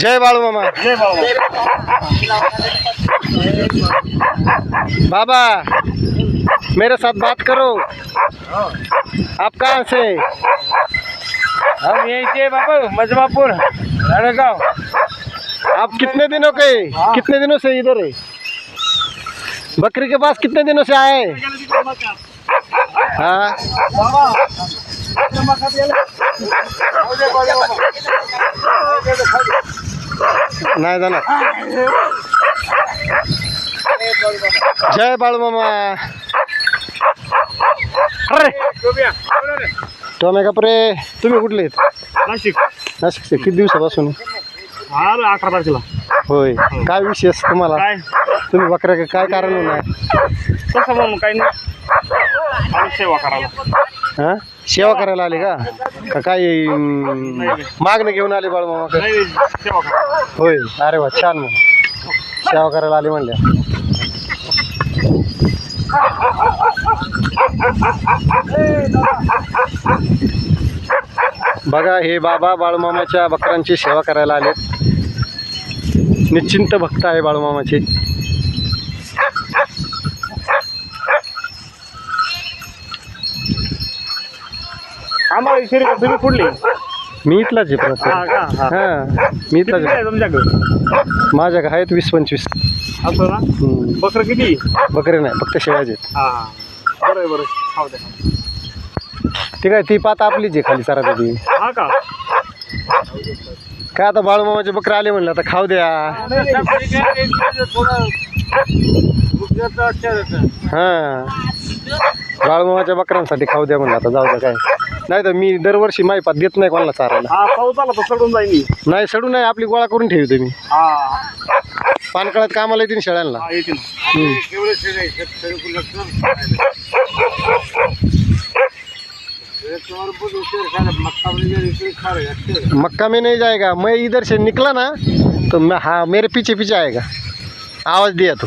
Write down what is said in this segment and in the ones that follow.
जय बाळू मामा। जय बाबा बाबा मेरे साथ बात करो। आप कहाँ से? हम यही से बाबा मजबापुर राणेगांव आप कितने दिनों के कितने दिनों से इधर है? बकरी के पास कितने दिनों से आए हाँ। नाही जाणार. जय बाळू मामा अरे टोमे कपरे तुम्ही कुठले नाशिक. नाशिकचे किती दिवसापासून? अकरा तारखेला. होय. काय विशेष तुम्हाला? काय? तुम्ही बकऱ्या काय कारण होणार तसं म्हणून काही नाही. सेवा करायला. हा? सेवा करायला आले का? का काय अं, मागणं घेऊन आले बाळू मामा? नाही सेवा करा होय. अरे वा छान. मग सेवा करायला आले म्हणल्या. बघा हे बाबा बाळूमामाच्या बकरांची सेवा करायला आलेत. निश्चिंत भक्त आहे बाळूमामाचे तुम्ही कुठली? मी इथलाच आहे हा प्रॉपर का? हा. हां मी किती इथलाच आहे. आहे तुमच्याकडे? माझ्या आहेत वीस पंचवीस. असं ना? हम्म. बकरं किती? बकरे नाही फक्त शेळ्याचे आहेत. हा हा. बरं आहे बरं आहे. खाऊ द्या ती काय ती पात आपलीच आहे खाली सारा ती हा का? काय आता बाळूमामाचे बकरे आले म्हणलं आता खाऊ द्या. हां. बाळूमामाच्या बकऱ्यांसाठी खाऊ द्या म्हणलं आता जाऊ द्या काय. नाही तर मी दरवर्षी माई पात देत नाही कोणाला चारायला. हा पाऊस आला तर चढून जाईल मी. नाही सडू नाही आपली गोळा करून ठेवते मी हा. पानकळात कामाला येतील शेळ्यांना. हा येते ना. हम्म. मक्का में नहीं जाएगा मैं इधर से निकला ना तो मैं हाँ मेरे पीछे पीछे आएगा. आवाज़ दिया तो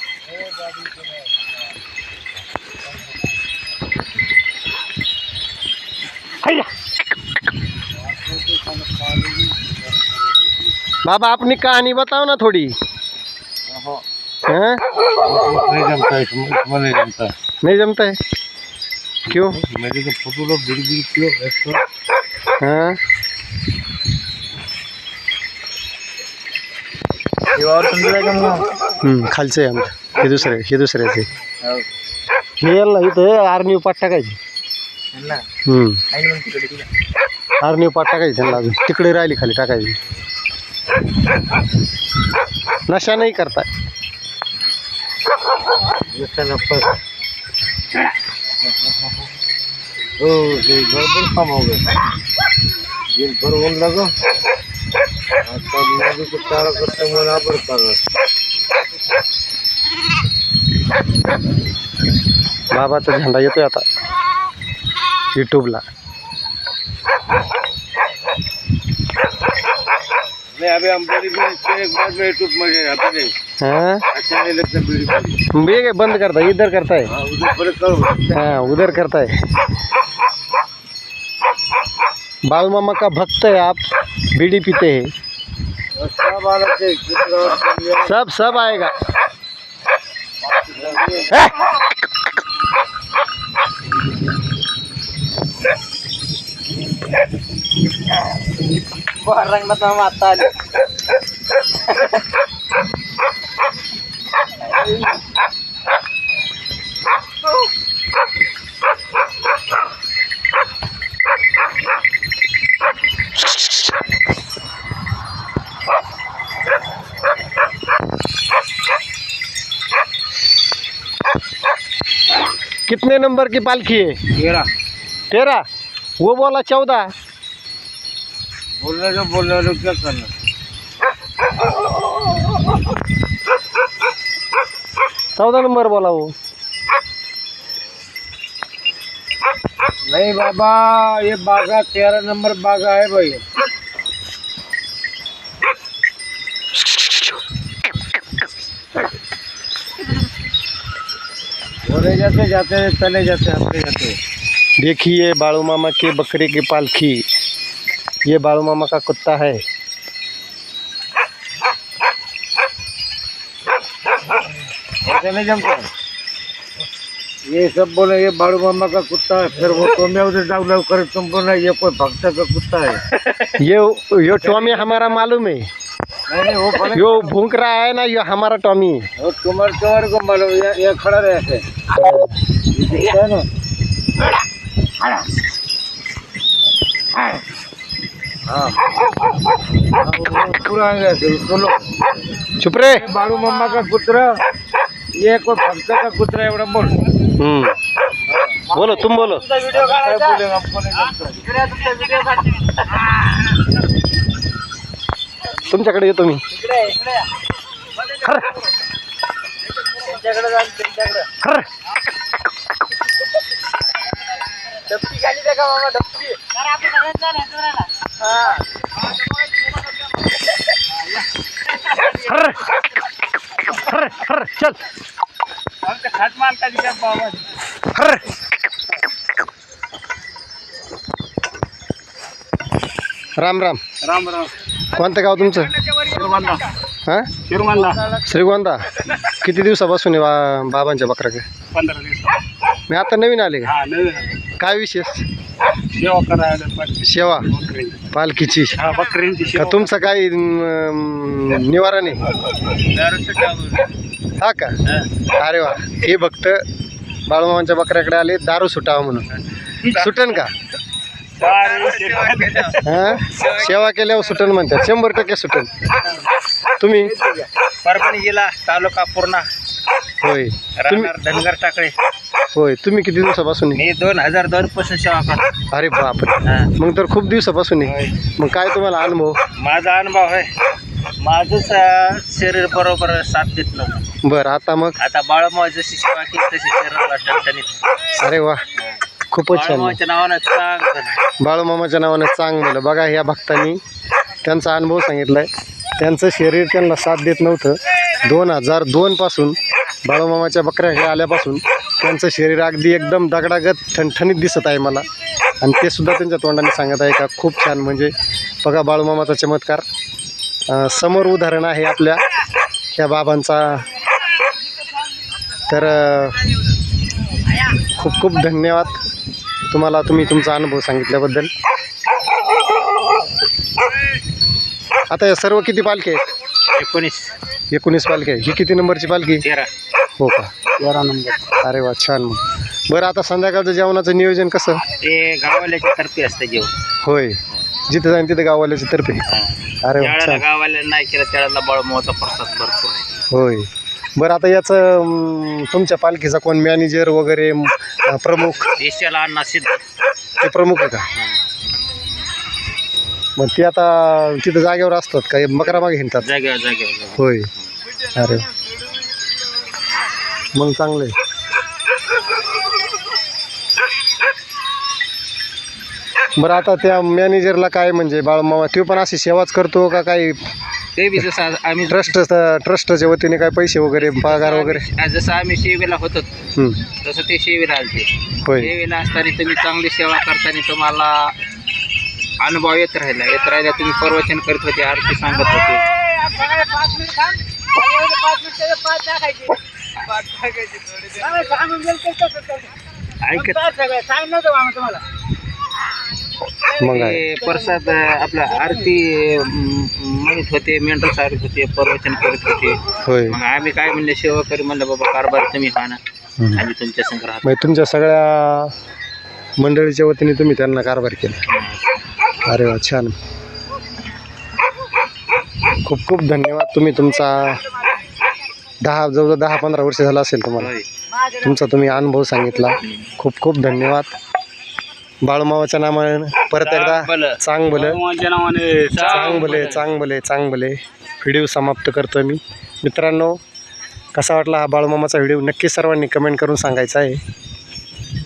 बाबा अपनी कहानी बताओ ना थोड़ी। हाँ? नहीं जमता है इसमें नहीं जमता नहीं जमता है? क्यों? मेरे को फ़ोटो लो बिड़ी बिड़ी पियो ऐसा। हाँ। और समझ जाएगा मग हम्म, खालचं आहे आमचं हे दुसरं हे। दुसऱ्याचे हे याला इथं आर्नीव पाट टाकायची हम्म. आर्नीव पाट टाकायची त्यांना अजून तिकडे राहिली खाली टाकायची नशा नाही करता ओ ये गड़बड़ काम हो गया दिन भर होने लगा. तब नदी को तारा करते बराबर कर रहा बाबाचा झेंडा येतोय आता. यूट्यूबला नहीं अभी हम बड़ी बीड़ी से एक बाद में यूट्यूब में आता नहीं। हाँ? अच्छा नहीं लगता बीड़ी बीड़ी ये काय बंद करताय इधर करताय हाँ। उधर बड़े करो। हाँ उधर करताय बालमामा का भक्त है आप बीड़ी पीते हैं। सब आना चाहिए कितना और कम लिया। सब सब आएगा। ए! Barang na tamatan. कितने नंबर की पालखी है? तेरा तेरह? वो बोला चौदह। बोलने का बोलने का क्या करना? चौदा नंबर बोला वो। नहीं बाबा ये बागा तेरह नंबर बागा है भाई। बोले जाते जाते चले जाते हफ़्ते जाते। देखिए बाळू मामा के बकरे की पालखी। ये बाळू मामा का कुत्ता है। ऐसे नहीं जमता? ये सब बोले ये बाड़ू मामा का कुत्ता है फिर वो तो मैं उधर डाउ डाउ करे तुम बोला ये कोई भक्त का कुत्ता है। ये यो टॉमी हमारा मालूम है। नहीं नहीं वो बोले यो भूख रहा है ना यो हमारा टॉमी। है वो तुम्हारे तुम्हारे को मालूम ये, ये खड़ा रहे ऐसे। ये दिखता है ना? चुप रे. ये बाड़ू मामा का कुत्रा ये कोई भक्त का कुत्रा है. बड़ा बोल बोलो तुम बोलो तुमच्याकडे येतो मी. खर. चल. राम राम. राम राम. कोणतं गाव तुमचं? शिरवांदा. हां? शिरवांदा. श्रीगोंदा. किती दिवसापासून आहे बा बाबांच्या बकराकडे पंधरा दिवस. मी आता नवीन आले का? हा नवीन काय विशेष? सेवा करायला पाहिजे. सेवा. पालखीची. हा बकरींची का सेवा. तुमचं काही अं, निवारा नाही? दारूचं टाकून. हा का? अरे वा. हे भक्त बाळूमामांच्या बकऱ्याकडे आले दारू सुटावा म्हणून. सुटन का. हा? सेवा केल्यावर सुटन म्हणतात. शंभर टक्के सुटन. तुम्ही? परभणी जिल्हा तालुका पूर्णा. होय. तुम्ही? धनगर टाकळे. होय. तुम्ही किती दिवसापासून? मी दोन हजार दोन पासून सेवा करतो. अरे बापरे. हा. मग तर खूप दिवसापासून आहे. मग काय तुम्हाला अनुभव? माझा अनुभव आहे शरीर बरोबर साथ देत नव्हतं. बरं आता मग? आता बाळमाव जशी सेवा केली तशी शरीराला टणटणीत अरे वा खूपच छान. नावानं चांगलं बाळूमामाच्या नावानं चांगलं बघा ह्या भक्तांनी त्यांचा अनुभव सांगितलाय. त्यांचं शरीर त्यांना साथ देत नव्हतं. दोन हजार दोनपासून बाळूमामाच्या बकऱ्या आल्यापासून त्यांचं शरीर अगदी एकदम दगडागत ठणठणीत दिसत आहे मला. आणि ते सुद्धा त्यांच्या तोंडाने सांगत आहे का? खूप छान. म्हणजे बघा बाळूमामाचा चमत्कार. समोर उदाहरण आहे आपल्या ह्या बाबांचा. तर खूप खूप धन्यवाद तुम्हाला तुम्ही तुमचा अनुभव सांगितल्याबद्दल. आता या सर्व किती पालखी आहेत? एकोणीस. एकोणीस पालखी आहे ही किती नंबरची पालखी? हो का? तेरा नंबर. अरे वा छान. मग बरं आता संध्याकाळचं जेवणाचं नियोजन कसं? ते गावाल्याच्या तर्फे असतं जेवण. होय. जिथं जाईन तिथं गाववाल्याच्या तर्फे. अरे वा त्यावेळेला छान. गावाला नाही केलं त्यावेळेला प्रसाद भरपूर आहे. होय. बरं आता याचं अं, तुमच्या पालखीचा कोण मॅनेजर वगैरे अं, प्रमुख? देशाला अण्णा सिद्ध. ते प्रमुख आहे का? मग ते आता तिथं जागेवर असतात का? मकरा मागे हिंडतात? जागेवर जागेवर जागेवर. होय. अरे. मग चांगलं आहे बरं आता त्या मॅनेजरला काय म्हणजे बाळमामा तो पण अशी सेवाच करतो का काही ते बी जसं आज आम्ही ट्रस्ट ट्रस्टच्या वतीने काय पैसे वगैरे पगार वगैरे? आज जसं आम्ही सेवेला होतो हं, तसं ते सेवेला आलते. होय. सेवेला असताना तुम्ही चांगली सेवा करताना तुम्हाला अनुभव येत राहिला. येत राहिला तुम्ही प्रवचन करत होते आरती सांगत होते. ऐकत मग ते प्रसाद आपला आरती म्हणत होते मेंढर सारत होते प्रवचन करत होते. होय. मग आम्ही काय म्हणले सेवा करी म्हणलं बाबा कारभार तुम्ही हा ना. आम्ही तुमच्या संग राहतो. मग तुमच्या सगळ्या मंडळीच्या वतीने तुम्ही त्यांना कारभार केला. अरे वा छान. खूप खूप धन्यवाद. तुम्ही तुमचा दहा जवळजवळ दहा पंधरा वर्ष झालं असेल तुम्हाला. होय. तुमचा तुम्ही अनुभव सांगितला. खूप खूप धन्यवाद. बाळूमावाच्या नामाने परत एकदा. चांग भले. नावाने चांग भले चांग भले चांग भले. व्हिडिओ समाप्त करतो मी. मित्रांनो कसा वाटला हा बाळूमामाचा व्हिडिओ? नक्की सर्वांनी कमेंट करून सांगायचा आहे.